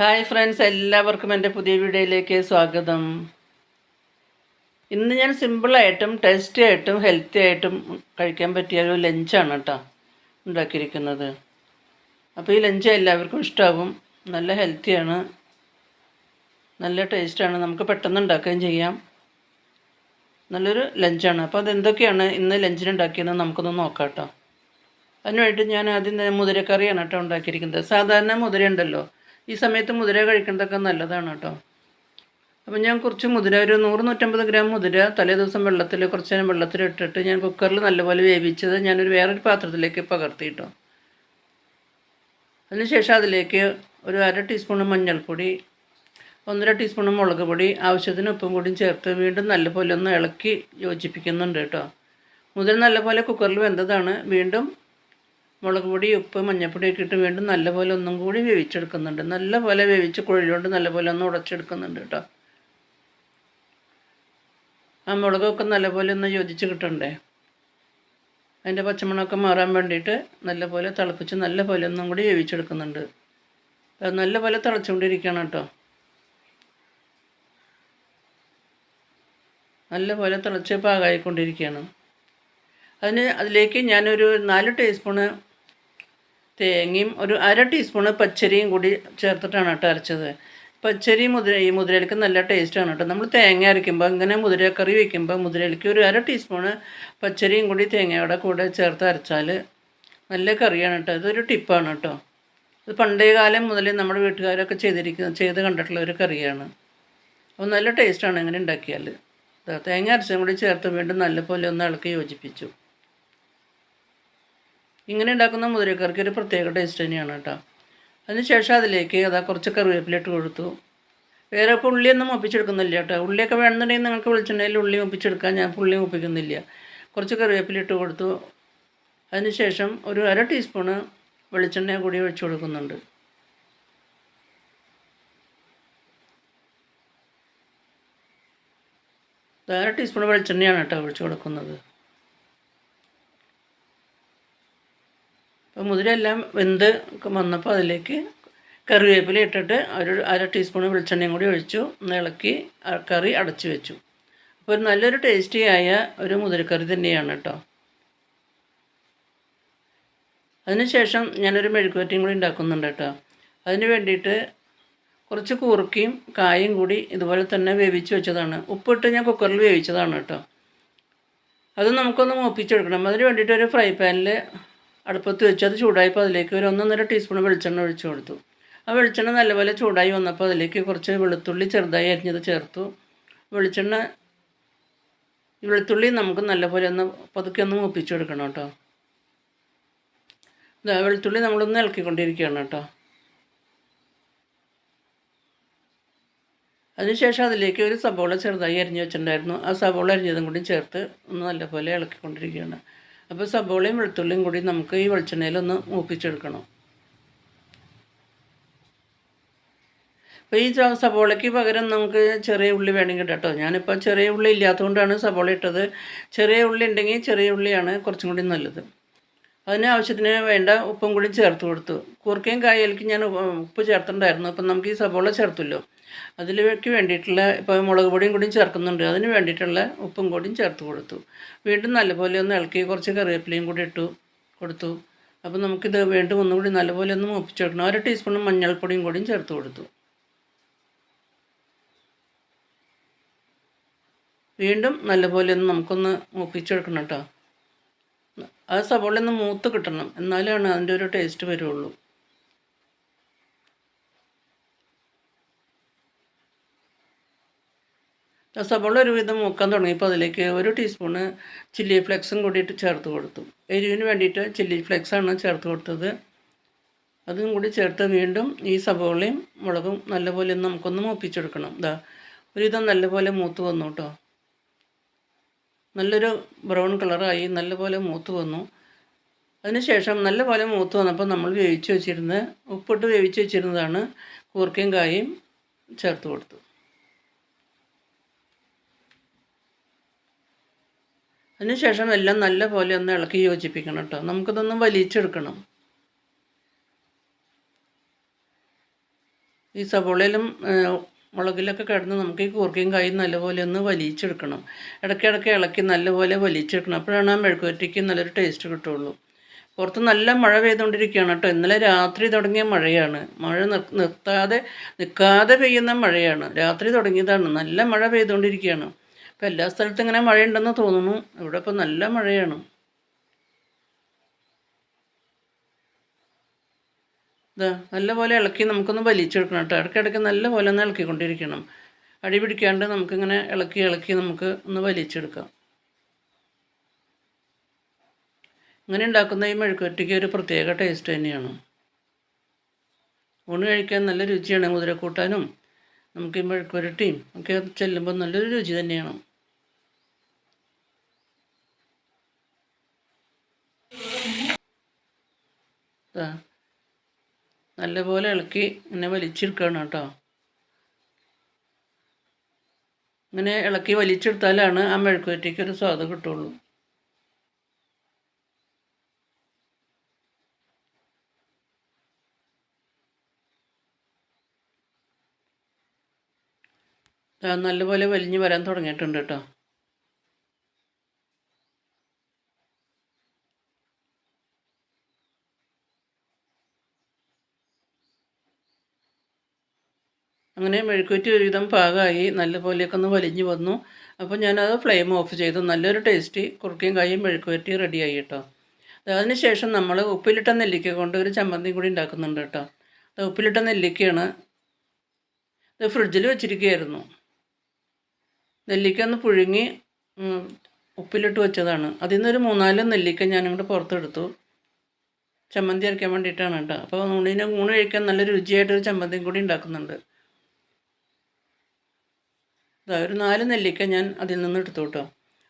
Hi friends എല്ലാവർക്കും എന്റെ പുതിയ വീഡിയോയിലേക്ക് സ്വാഗതം. ഇന്ന് ഞാൻ സിമ്പിളായിട്ടും ടേസ്റ്റി ആയിട്ടും ഹെൽത്തി ആയിട്ടും കഴിക്കാൻ പറ്റിയ ഒരു ലഞ്ചാണ് കേട്ടോ ഉണ്ടാക്കിയിരിക്കുന്നത്. അപ്പോൾ ഈ ലഞ്ച് എല്ലാവർക്കും ഇഷ്ടമാകും നല്ല ഹെൽത്തിയാണ് നല്ല ടേസ്റ്റാണ് നമുക്ക് പെട്ടെന്ന് ഉണ്ടാക്കുകയും ചെയ്യാം. നല്ലൊരു ലഞ്ചാണ് അപ്പോൾ അതെന്തൊക്കെയാണ് ഇന്ന് ലഞ്ചിന് ഉണ്ടാക്കിയതെന്ന് നമുക്കൊന്ന് നോക്കാം കേട്ടോ അതിനുവേണ്ടി ഞാൻ ആദ്യം മുതിരക്കറിയാണ് കേട്ടോ ഉണ്ടാക്കിയിരിക്കുന്നത്. സാധാരണ മുതിര ഉണ്ടല്ലോ ഈ സമയത്ത് മുതിര കഴിക്കുന്നതൊക്കെ നല്ലതാണ് കേട്ടോ. അപ്പം ഞാൻ കുറച്ച് മുതിര ഒരു നൂറ് നൂറ്റമ്പത് ഗ്രാം മുതിര തലേ ദിവസം വെള്ളത്തിൽ കുറച്ച് നേരം വെള്ളത്തിൽ ഇട്ടിട്ട് ഞാൻ കുക്കറിൽ നല്ലപോലെ വേവിച്ചത് ഞാനൊരു വേറൊരു പാത്രത്തിലേക്ക് പകർത്തി കേട്ടോ. അതിനുശേഷം അതിലേക്ക് ഒരു അര ടീസ്പൂൺ മഞ്ഞൾപ്പൊടി ഒന്നര ടീസ്പൂൺ മുളക് പൊടി ആവശ്യത്തിന് ഉപ്പും കൂടിയും ചേർത്ത് വീണ്ടും നല്ലപോലെ ഒന്ന് ഇളക്കി യോജിപ്പിക്കുന്നുണ്ട് കേട്ടോ. മുതിര നല്ലപോലെ കുക്കറിൽ വെന്തതാണ് വീണ്ടും മുളക് പൊടി ഉപ്പ് മഞ്ഞൾപ്പൊടിയൊക്കെ ഇട്ട് വീണ്ടും നല്ലപോലെ ഒന്നും കൂടി വേവിച്ചെടുക്കുന്നുണ്ട്. നല്ലപോലെ വേവിച്ച് കുഴലുകൊണ്ട് നല്ലപോലെ ഒന്ന് ഉടച്ചെടുക്കുന്നുണ്ട് കേട്ടോ. ആ മുളകൊക്കെ നല്ലപോലെ ഒന്ന് യോജിച്ച് കിട്ടണ്ടേ? അതിന്റെ പച്ചമണമൊക്കെ മാറാൻ വേണ്ടിയിട്ട് നല്ലപോലെ തിളപ്പിച്ച് നല്ലപോലെ ഒന്നും കൂടി വേവിച്ചെടുക്കുന്നുണ്ട്. നല്ലപോലെ തിളച്ചുകൊണ്ടിരിക്കണം കേട്ടോ. നല്ലപോലെ തിളച്ച് പാകമായിക്കൊണ്ടിരിക്കുകയാണ്. അതിന് അതിലേക്ക് ഞാനൊരു നാല് ടീസ്പൂണ് തേങ്ങയും ഒരു അര ടീസ്പൂണ് പച്ചരിയും കൂടി ചേർത്തിട്ടാണ് കേട്ടോ അരച്ചത്. പച്ചരി മുതിര ഈ മുതിരയിലേക്ക് നല്ല ടേസ്റ്റാണ് കേട്ടോ. നമ്മൾ തേങ്ങ അരയ്ക്കുമ്പോൾ ഇങ്ങനെ മുതിരക്കറി വയ്ക്കുമ്പോൾ മുതിരയിലേക്ക് ഒരു അര ടീസ്പൂണ് പച്ചരിയും കൂടി തേങ്ങയുടെ കൂടെ ചേർത്ത് അരച്ചാൽ നല്ല കറിയാണ് കേട്ടോ. ഇതൊരു ടിപ്പാണ് കേട്ടോ. ഇത് പണ്ടേ കാലം മുതൽ നമ്മുടെ വീട്ടുകാരൊക്കെ ചെയ്തിരിക്കുന്ന ചെയ്ത് കണ്ടിട്ടുള്ള ഒരു കറിയാണ്. അപ്പോൾ നല്ല ടേസ്റ്റാണ് ഇങ്ങനെ ഉണ്ടാക്കിയാൽ തേങ്ങ അരച്ചും കൂടി ചേർത്ത് വീണ്ടും നല്ലപോലെ ഒന്ന് ഇളക്കി യോജിപ്പിച്ചു. ഇങ്ങനെ ഉണ്ടാക്കുന്ന മുതിരക്കറിക്ക് ഒരു പ്രത്യേക ടേസ്റ്റ് തന്നെയാണ് കേട്ടോ. അതിനുശേഷം അതിലേക്ക് അതാ കുറച്ച് കറിവേപ്പില ഇട്ട് കൊടുത്തു. വേറെ ഇപ്പോൾ ഉള്ളിയൊന്നും ഒപ്പിച്ചെടുക്കുന്നില്ല കേട്ടോ. ഉള്ളിയൊക്കെ വേണമെന്നുണ്ടെങ്കിൽ നിങ്ങൾക്ക് വിളിച്ചിട്ടുണ്ടെങ്കിൽ ഉള്ളി ഒപ്പിച്ചെടുക്കാൻ ഞാൻ ഉള്ളി ഒപ്പിക്കുന്നില്ല കുറച്ച് കറിവേപ്പില ഇട്ട് കൊടുത്തു. അതിനുശേഷം ഒരു അര ടീസ്പൂണ് വെളിച്ചെണ്ണ കൂടി ഒഴിച്ചു കൊടുക്കുന്നുണ്ട്. അര ടീസ്പൂൺ വെളിച്ചെണ്ണയാണ് കേട്ടോ ഒഴിച്ചു കൊടുക്കുന്നത്. അപ്പോൾ മുതിരെല്ലാം വെന്ത് വന്നപ്പോൾ അതിലേക്ക് കറിവേപ്പില ഇട്ടിട്ട് ഒരു അര ടീസ്പൂൺ വെളിച്ചെണ്ണയും കൂടി ഒഴിച്ചു. ഇളക്കി കറി അടച്ചു വെച്ചു. അപ്പോൾ ഒരു നല്ലൊരു ടേസ്റ്റിയായ ഒരു മുതിരക്കറി തന്നെയാണ് കേട്ടോ അതിനുശേഷം ഞാനൊരു മെഴുക്കുവറ്റയും കൂടി ഉണ്ടാക്കുന്നുണ്ട് കേട്ടോ അതിന് വേണ്ടിയിട്ട് കുറച്ച് കൂർക്കയും കായും കൂടി ഇതുപോലെ തന്നെ വേവിച്ച് വെച്ചതാണ്. ഉപ്പിട്ട് ഞാൻ കുക്കറിൽ വേവിച്ചതാണ് കേട്ടോ അത് നമുക്കൊന്ന് മൂപ്പിച്ചെടുക്കണം. അതിന് വേണ്ടിയിട്ട് ഒരു ഫ്രൈ പാനിൽ അടുപ്പത്ത് വെച്ച് അത് ചൂടായപ്പോൾ അതിലേക്ക് ഒരു ഒന്നൊന്നര ടീസ്പൂൺ വെളിച്ചെണ്ണ ഒഴിച്ചു കൊടുത്തു. ആ വെളിച്ചെണ്ണ നല്ലപോലെ ചൂടായി വന്നപ്പോൾ അതിലേക്ക് കുറച്ച് വെളുത്തുള്ളി ചെറുതായി അരിഞ്ഞത് ചേർത്തു. വെളിച്ചെണ്ണ വെളുത്തുള്ളി നമുക്ക് നല്ലപോലെ ഒന്ന് പതുക്കെ ഒന്ന് മൂപ്പിച്ചു കൊടുക്കണം കേട്ടോ. വെളുത്തുള്ളി നമ്മളൊന്ന് ഇളക്കിക്കൊണ്ടിരിക്കുകയാണ് കേട്ടോ. അതിനുശേഷം അതിലേക്ക് ഒരു സബോള ചെറുതായി അരിഞ്ഞു വെച്ചിട്ടുണ്ടായിരുന്നു. ആ സബോള അരിഞ്ഞതും കൂടി ചേർത്ത് ഒന്ന് നല്ലപോലെ ഇളക്കിക്കൊണ്ടിരിക്കുകയാണ്. അപ്പോൾ സബോളയും വെളുത്തുള്ളിയും കൂടി നമുക്ക് ഈ വെളിച്ചെണ്ണയിലൊന്ന് മൂപ്പിച്ചെടുക്കണം. അപ്പോൾ ഈ സബോളയ്ക്ക് പകരം നമുക്ക് ചെറിയ ഉള്ളി വേണമെങ്കിൽ കേട്ടോ ഞാനിപ്പോൾ ചെറിയ ഉള്ളി ഇല്ലാത്തതുകൊണ്ടാണ് സബോള ഇട്ടത്. ചെറിയ ഉള്ളി ഉണ്ടെങ്കിൽ ചെറിയ ഉള്ളിയാണ് കുറച്ചും കൂടി നല്ലത്. അതിന് ആവശ്യത്തിന് വേണ്ട ഉപ്പും കൂടി ചേർത്ത് കൊടുത്തു. കൂർക്കയും കായലിക്ക് ഞാൻ ഉപ്പ് ചേർത്തിട്ടുണ്ടായിരുന്നു. അപ്പം നമുക്ക് ഈ സബോള ചേർത്തല്ലോ. അതിലേക്ക് വേണ്ടിയിട്ടുള്ള ഇപ്പോൾ മുളക് പൊടിയും കൂടിയും ചേർക്കുന്നുണ്ട്. അതിന് വേണ്ടിയിട്ടുള്ള ഉപ്പും കൂടിയും ചേർത്ത് കൊടുത്തു. വീണ്ടും നല്ലപോലെ ഒന്ന് ഇളക്കി കുറച്ച് കറിവേപ്പിലയും കൂടി ഇട്ടു കൊടുത്തു. അപ്പോൾ നമുക്കിത് വീണ്ടും ഒന്നുകൂടി നല്ലപോലെ ഒന്ന് മൂപ്പിച്ചെടുക്കണം ഒരു ടീസ്പൂൺ മഞ്ഞൾപ്പൊടിയും കൂടിയും ചേർത്ത് കൊടുത്തു. വീണ്ടും നല്ലപോലെ ഒന്ന് നമുക്കൊന്ന് മൂപ്പിച്ചെടുക്കണം കേട്ടോ ആ സവോള ഒന്ന് മൂത്ത് കിട്ടണം. എന്നാലാണ് അതിന്റെ ഒരു ടേസ്റ്റ് വരുള്ളൂ. സവോള ഒരുവിധം മൂക്കാൻ തുടങ്ങിയപ്പോൾ അതിലേക്ക് ഒരു ടീസ്പൂണ് ചില്ലി ഫ്ലെക്സും കൂടിയിട്ട് ചേർത്ത് കൊടുത്തു. എരിവിന് വേണ്ടിയിട്ട് ചില്ലി ഫ്ലെക്സാണ് ചേർത്ത് കൊടുത്തത്. അതും കൂടി ചേർത്ത് വീണ്ടും ഈ സവോളയും മുളകും നല്ലപോലെ ഒന്ന് നമുക്കൊന്ന് മൂപ്പിച്ചെടുക്കണം. ഇതാ ഒരുവിധം നല്ലപോലെ മൂത്ത് വന്നു കേട്ടോ നല്ലൊരു ബ്രൗൺ കളറായി നല്ലപോലെ മൂത്ത് വന്നു. അതിനുശേഷം നല്ലപോലെ മൂത്ത് വന്നപ്പോൾ നമ്മൾ വേവിച്ച് വെച്ചിരുന്ന ഉപ്പിട്ട് വേവിച്ച് വെച്ചിരുന്നതാണ് കൂർക്കയും കായും ചേർത്ത് കൊടുത്തു അതിനുശേഷം എല്ലാം നല്ല പോലെ ഒന്ന് ഇളക്കി യോജിപ്പിക്കണം കേട്ടോ. നമുക്കിതൊന്നും വലിച്ചെടുക്കണം. ഈ സവോളയിലും മുളകിലൊക്കെ കിടന്ന് നമുക്ക് ഈ കൂർക്കയും കായും നല്ലപോലെ ഒന്ന് വലിച്ചെടുക്കണം. ഇടയ്ക്കിടയ്ക്ക് ഇളക്കി നല്ലപോലെ വലിച്ചെടുക്കണം. അപ്പോഴാണ് ആ മെഴുക്കുവരട്ടിക്ക് നല്ലൊരു ടേസ്റ്റ് കിട്ടുള്ളൂ. പുറത്ത് നല്ല മഴ പെയ്തുകൊണ്ടിരിക്കുകയാണ് കേട്ടോ. ഇന്നലെ രാത്രി തുടങ്ങിയ മഴയാണ്. മഴ നിർത്താതെ നിൽക്കാതെ പെയ്യുന്ന മഴയാണ്. രാത്രി തുടങ്ങിയതാണ്. നല്ല മഴ പെയ്തുകൊണ്ടിരിക്കുകയാണ്. ഇപ്പം എല്ലാ സ്ഥലത്തും ഇങ്ങനെ മഴയുണ്ടെന്ന് തോന്നുന്നു. ഇവിടെ ഇപ്പം നല്ല മഴയാണ്. ഇതാ നല്ലപോലെ ഇളക്കി നമുക്കൊന്ന് വലിച്ചെടുക്കണം കേട്ടോ. ഇടയ്ക്കിടയ്ക്ക് നല്ലപോലെ ഒന്ന് ഇളക്കിക്കൊണ്ടിരിക്കണം. അടി പിടിക്കാണ്ട് നമുക്കിങ്ങനെ ഇളക്കി ഇളക്കി നമുക്ക് ഒന്ന് വലിച്ചെടുക്കാം. ഇങ്ങനെ ഉണ്ടാക്കുന്ന ഈ മെഴുക്കുവറ്റയ്ക്ക് ഒരു പ്രത്യേക ടേസ്റ്റ് തന്നെയാണ്. ഊണ് കഴിക്കാൻ നല്ല രുചിയാണ് മുതിരക്കൂട്ടാനും. നമുക്ക് ഈ മെഴുക്കുവരട്ടിയും ഒക്കെ ചെല്ലുമ്പോൾ നല്ലൊരു രുചി തന്നെയാണ്. ദാ, നല്ലപോലെ ഇളക്കി ഇങ്ങനെ വലിച്ചെടുക്കണം കേട്ടോ. ഇങ്ങനെ ഇളക്കി വലിച്ചെടുത്താലാണ് ആ മെഴുക്കുവറ്റിക്ക് ഒരു സ്വാദ് കിട്ടുള്ളൂ. നല്ലപോലെ വലിഞ്ഞ് വരാൻ തുടങ്ങിയിട്ടുണ്ട് കേട്ടോ. അങ്ങനെ മെഴുക്കുറ്റി ഒരുവിധം പാകമായി നല്ലപോലെയൊക്കെ ഒന്ന് വലിഞ്ഞു വന്നു. അപ്പോൾ ഞാനത് ഫ്ലെയിം ഓഫ് ചെയ്തു. നല്ലൊരു ടേസ്റ്റി കുറുക്കിയും കായും മെഴുക്കുവറ്റി റെഡിയായി കേട്ടോ. അതിന് ശേഷം നമ്മൾ ഉപ്പിലിട്ട നെല്ലിക്ക കൊണ്ട് ഒരു ചമ്മന്തി കൂടി ഉണ്ടാക്കുന്നുണ്ട് കേട്ടോ. അത് ഉപ്പിലിട്ട നെല്ലിക്കയാണ് ഇത് ഫ്രിഡ്ജിൽ വെച്ചിരിക്കുകയായിരുന്നു. നെല്ലിക്ക ഒന്ന് പുഴുങ്ങി ഉപ്പിലിട്ട് വെച്ചതാണ്. അതിൽ നിന്നൊരു മൂന്നാൽ നെല്ലിക്ക ഞാനിങ്ങോട്ട് പുറത്തെടുത്തു. ചമ്മന്തി അരയ്ക്കാൻ വേണ്ടിയിട്ടാണ് കേട്ടോ. അപ്പോൾ ഊണിന് ഊണ് കഴിക്കാൻ നല്ല രുചിയായിട്ടൊരു ചമ്മന്തിയും കൂടി ഉണ്ടാക്കുന്നുണ്ട്. ഒരു നാല് നെല്ലിക്ക ഞാൻ അതിൽ നിന്ന് എടുത്തു കേട്ടോ.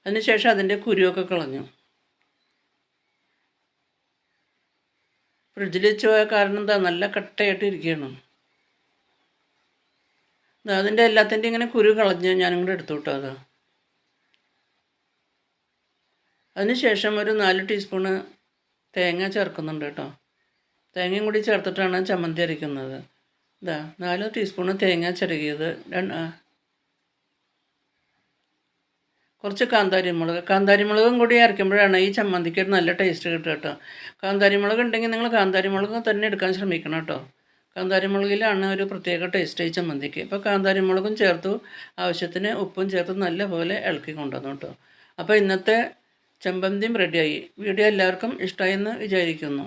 അതിനുശേഷം അതിന്റെ കുരുവൊക്കെ കളഞ്ഞു. ഫ്രിഡ്ജിൽ വെച്ച് പോയ കാരണം എന്താ നല്ല കട്ടയായിട്ട് ഇരിക്കുകയാണ്. അതിന്റെ എല്ലാത്തിന്റെ ഇങ്ങനെ കുരു കളഞ്ഞ് ഞാനും കൂടെ എടുത്തു കേട്ടോ അത്. അതിനുശേഷം ഒരു നാല് ടീസ്പൂണ് തേങ്ങ ചേർക്കുന്നുണ്ട് കേട്ടോ. തേങ്ങയും കൂടി ചേർത്തിട്ടാണ് ചമ്മന്തി അരയ്ക്കുന്നത്. ഇതാ നാല് ടീസ്പൂണ് തേങ്ങ ചിരകിയത്. കുറച്ച് കാന്താരി മുളക്. കാന്താരി മുളകും കൂടി അരയ്ക്കുമ്പോഴാണ് ഈ ചമ്മന്തിക്ക് ഒരു നല്ല ടേസ്റ്റ് കിട്ടുക കേട്ടോ. കാന്താരി മുളക് ഉണ്ടെങ്കിൽ നിങ്ങൾ കാന്താരി മുളക് തന്നെ എടുക്കാൻ ശ്രമിക്കണം കേട്ടോ. കാന്താരി മുളകിലാണ് ഒരു പ്രത്യേക ടേസ്റ്റ് ഈ ചമ്മന്തിക്ക്. ഇപ്പോൾ കാന്താരി മുളകും ചേർത്തു ആവശ്യത്തിന് ഉപ്പും ചേർത്ത് നല്ലപോലെ ഇളക്കി കൊണ്ടുവന്നു കേട്ടോ. അപ്പോൾ ഇന്നത്തെ ചമ്മന്തിയും റെഡിയായി വീഡിയോ എല്ലാവർക്കും ഇഷ്ടമായി എന്ന് വിചാരിക്കുന്നു.